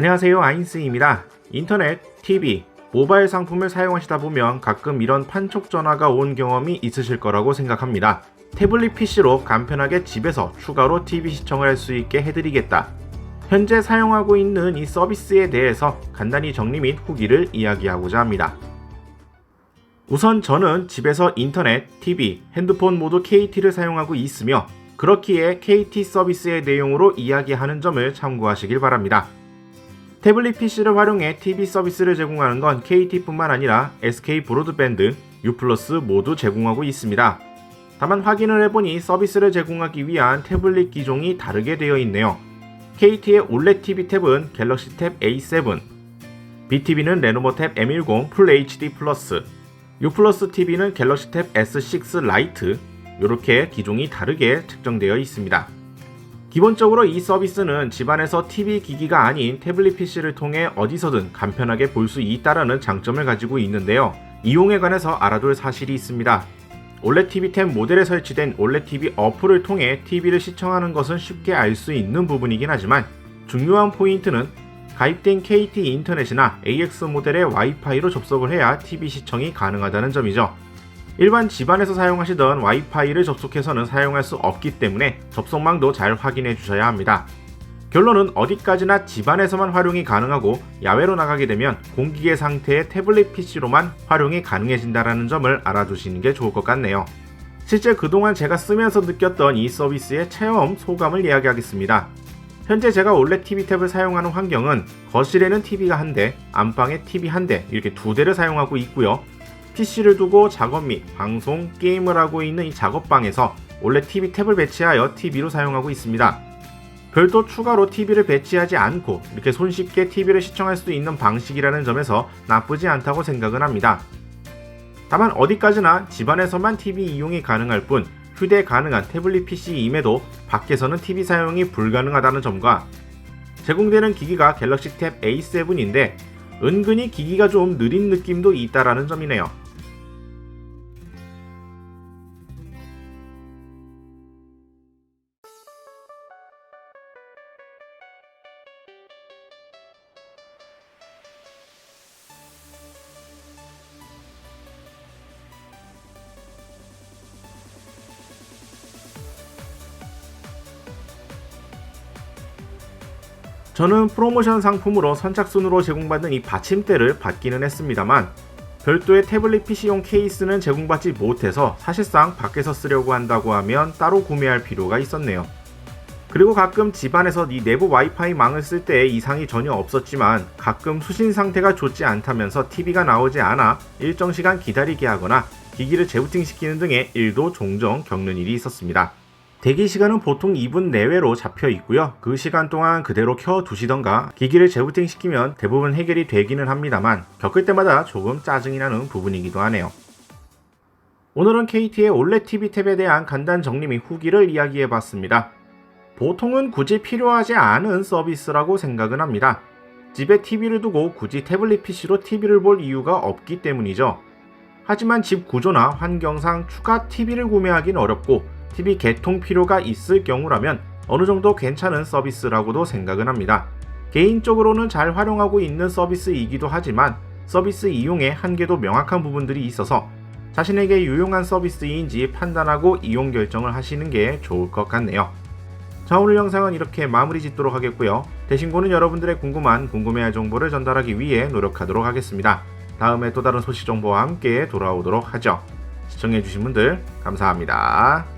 안녕하세요 아인스입니다. 인터넷, TV, 모바일 상품을 사용하시다 보면 가끔 이런 판촉 전화가 온 경험이 있으실 거라고 생각합니다. 태블릿 PC로 간편하게 집에서 추가로 TV 시청을 할 수 있게 해드리겠다. 현재 사용하고 있는 이 서비스에 대해서 간단히 정리 및 후기를 이야기하고자 합니다. 우선 저는 집에서 인터넷, TV, 핸드폰 모두 KT를 사용하고 있으며 그렇기에 KT 서비스의 내용으로 이야기하는 점을 참고하시길 바랍니다. 태블릿 PC를 활용해 TV 서비스를 제공하는 건 KT뿐만 아니라 SK 브로드밴드, U+ 모두 제공하고 있습니다. 다만 확인을 해보니 서비스를 제공하기 위한 태블릿 기종이 다르게 되어 있네요. KT의 OLED TV 탭은 갤럭시 탭 A7, BTV는 레노버 탭 M10 풀 HD 플러스, U TV는 갤럭시 탭 S6 라이트 이렇게 기종이 다르게 측정되어 있습니다. 기본적으로 이 서비스는 집안에서 TV 기기가 아닌 태블릿 PC를 통해 어디서든 간편하게 볼 수 있다라는 장점을 가지고 있는데요. 이용에 관해서 알아둘 사실이 있습니다. OLED TV 탭 모델에 설치된 OLED TV 어플을 통해 TV를 시청하는 것은 쉽게 알 수 있는 부분이긴 하지만 중요한 포인트는 가입된 KT 인터넷이나 AX 모델의 와이파이로 접속을 해야 TV 시청이 가능하다는 점이죠. 일반 집안에서 사용하시던 와이파이를 접속해서는 사용할 수 없기 때문에 접속망도 잘 확인해 주셔야 합니다. 결론은 어디까지나 집안에서만 활용이 가능하고 야외로 나가게 되면 공기계 상태의 태블릿 PC로만 활용이 가능해진다는 점을 알아두시는 게 좋을 것 같네요. 실제 그동안 제가 쓰면서 느꼈던 이 서비스의 체험 소감을 이야기하겠습니다. 현재 제가 원래 TV 탭을 사용하는 환경은 거실에는 TV가 한 대, 안방에 TV 한 대, 이렇게 두 대를 사용하고 있고요. PC를 두고 작업 및 방송, 게임을 하고 있는 이 작업방에서 원래 TV 탭을 배치하여 TV로 사용하고 있습니다. 별도 추가로 TV를 배치하지 않고 이렇게 손쉽게 TV를 시청할 수 있는 방식이라는 점에서 나쁘지 않다고 생각은 합니다. 다만 어디까지나 집안에서만 TV 이용이 가능할 뿐 휴대 가능한 태블릿 PC임에도 밖에서는 TV 사용이 불가능하다는 점과 제공되는 기기가 갤럭시 탭 A7인데 은근히 기기가 좀 느린 느낌도 있다라는 점이네요. 저는 프로모션 상품으로 선착순으로 제공받는 이 받침대를 받기는 했습니다만 별도의 태블릿 PC용 케이스는 제공받지 못해서 사실상 밖에서 쓰려고 한다고 하면 따로 구매할 필요가 있었네요. 그리고 가끔 집안에서 이 내부 와이파이 망을 쓸 때 이상이 전혀 없었지만 가끔 수신 상태가 좋지 않다면서 TV가 나오지 않아 일정 시간 기다리게 하거나 기기를 재부팅시키는 등의 일도 종종 겪는 일이 있었습니다. 대기 시간은 보통 2분 내외로 잡혀 있고요. 그 시간 동안 그대로 켜 두시던가 기기를 재부팅 시키면 대부분 해결이 되기는 합니다만 겪을 때마다 조금 짜증이 나는 부분이기도 하네요. 오늘은 KT의 올레 TV 탭에 대한 간단 정리 및 후기를 이야기해 봤습니다. 보통은 굳이 필요하지 않은 서비스라고 생각은 합니다. 집에 TV를 두고 굳이 태블릿 PC로 TV를 볼 이유가 없기 때문이죠. 하지만 집 구조나 환경상 추가 TV를 구매하긴 어렵고 TV 개통 필요가 있을 경우라면 어느 정도 괜찮은 서비스라고도 생각은 합니다. 개인적으로는 잘 활용하고 있는 서비스이기도 하지만 서비스 이용에 한계도 명확한 부분들이 있어서 자신에게 유용한 서비스인지 판단하고 이용 결정을 하시는 게 좋을 것 같네요. 자 오늘 영상은 이렇게 마무리 짓도록 하겠고요. 대신고는 여러분들의 궁금한 궁금해할 정보를 전달하기 위해 노력하도록 하겠습니다. 다음에 또 다른 소식 정보와 함께 돌아오도록 하죠. 시청해주신 분들 감사합니다.